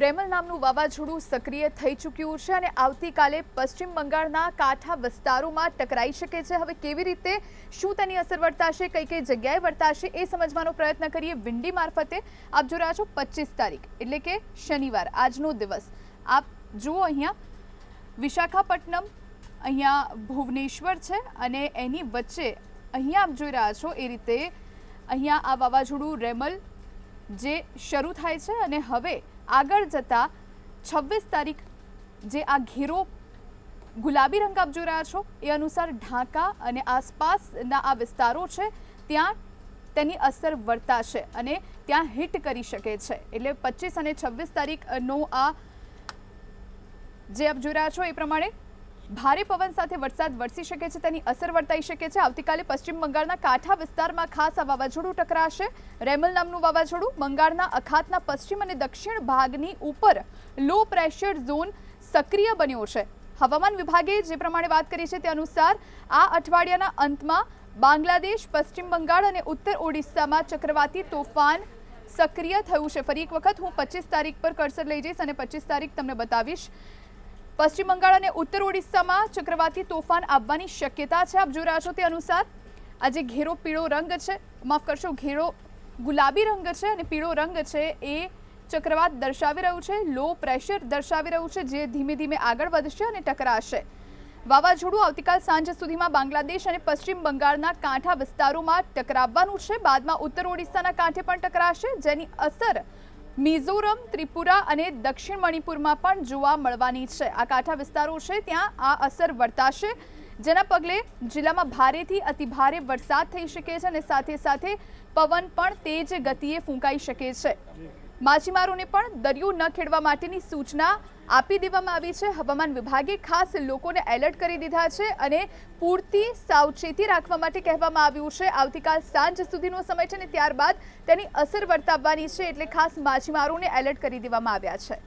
રેમલ નામનું વાવાઝોડું સક્રિય થઈ ચૂક્યું છે અને આવતીકાલે પશ્ચિમ બંગાળના કાંઠા વિસ્તારોમાં ટકરાઈ શકે છે. હવે કેવી રીતે, શું તેની અસર વર્તાશે, કઈ કઈ જગ્યાએ વર્તાશે એ સમજવાનો પ્રયત્ન કરીએ વિંડી મારફતે. આપ જો રહ્યા છો પચીસ તારીખ, એટલે કે શનિવાર, આજનો દિવસ. આપ જુઓ અહીંયા, વિશાખાપટ્ટનમ અહીંયા ભુવનેશ્વર છે અને એની વચ્ચે અહીંયા આપ જોઈ રહ્યા છો એ રીતે અહીંયા આ વાવાઝોડું રેમલ જે શરૂ થાય છે અને હવે આગળ જતા છવ્વીસ તારીખ જે આ ઘેરો ગુલાબી રંગ આપ જોઈ રહ્યા છો, એ અનુસાર ઢાકા અને આસપાસના આ વિસ્તારો છે, ત્યાં તેની અસર વર્તાશે અને ત્યાં હિટ કરી શકે છે. એટલે પચીસ અને છવ્વીસ તારીખનો આ જે આપ જોઈ રહ્યા છો એ પ્રમાણે ભારે પવન સાથે વરસાદ વરસી શકે છે, તેની અસર વર્તાઈ શકે છે. આવતીકાલે પશ્ચિમ બંગાળના કાંઠા વિસ્તારમાં ખાસ આ વાવાઝોડું ટકરાશે. રેમલ નામનું વાવાઝોડું બંગાળના અખાતના પશ્ચિમ અને દક્ષિણ ભાગની ઉપર લો પ્રેશર ઝોન સક્રિય બન્યો છે. હવામાન વિભાગે જે પ્રમાણે વાત કરી છે તે અનુસાર આ અઠવાડિયાના અંતમાં બાંગ્લાદેશ, પશ્ચિમ બંગાળ અને ઉત્તર ઓડિશામાં ચક્રવાતી તોફાન સક્રિય થયું છે. ફરી એક વખત હું પચીસ તારીખ પર કર્સર લઈ જઈશ અને પચીસ તારીખ તમને બતાવીશ. પશ્ચિમ બંગાળ અને ઉત્તર ઓડિશામાં ચક્રવાતી તોફાન આવવાની શક્યતા છે. આપ જોઈ રહ્યા છો તે અનુસાર આજે ઘેરો પીળો રંગ છે, માફ કરશો, ઘેરો ગુલાબી રંગ છે અને પીળો રંગ છે એ ચક્રવાત દર્શાવી રહ્યું છે. લો પ્રેશર દર્શાવી રહ્યું છે, જે ધીમે ધીમે આગળ વધશે અને ટકરાશે. વાવાઝોડું આવતીકાલ સાંજ સુધીમાં બાંગ્લાદેશ અને પશ્ચિમ બંગાળના કાંઠા વિસ્તારોમાં ટકરાવવાનું છે. બાદમાં ઉત્તર ઓડિશાના કાંઠે પણ ટકરાશે, જેની અસર મિઝોરમ, ત્રિપુરા અને દક્ષિણ મણિપુરમાં પણ જોવા મળવાની છે. આ કાંઠા વિસ્તારો છે, ત્યાં આ અસર વર્તાશે. જેના પગલે જિલ્લામાં ભારેથી અતિભારે વરસાદ થઈ શકે છે અને સાથે સાથે પવન પણ તેજ ગતિએ ફૂંકાઈ શકે છે. માછીમારોને પણ દરિયો ન ખેડવા માટેની સૂચના આપી દેવામાં આવી છે. હવામાન વિભાગે ખાસ લોકોને એલર્ટ કરી દીધા છે અને પૂરતી સાવચેતી રાખવા માટે કહેવામાં આવ્યું છે. આવતીકાલ સાંજ સુધીનો સમય છે અને ત્યારબાદ તેની અસર વર્તાવવાની છે એટલે ખાસ માછીમારોને એલર્ટ કરી દેવામાં આવ્યા છે.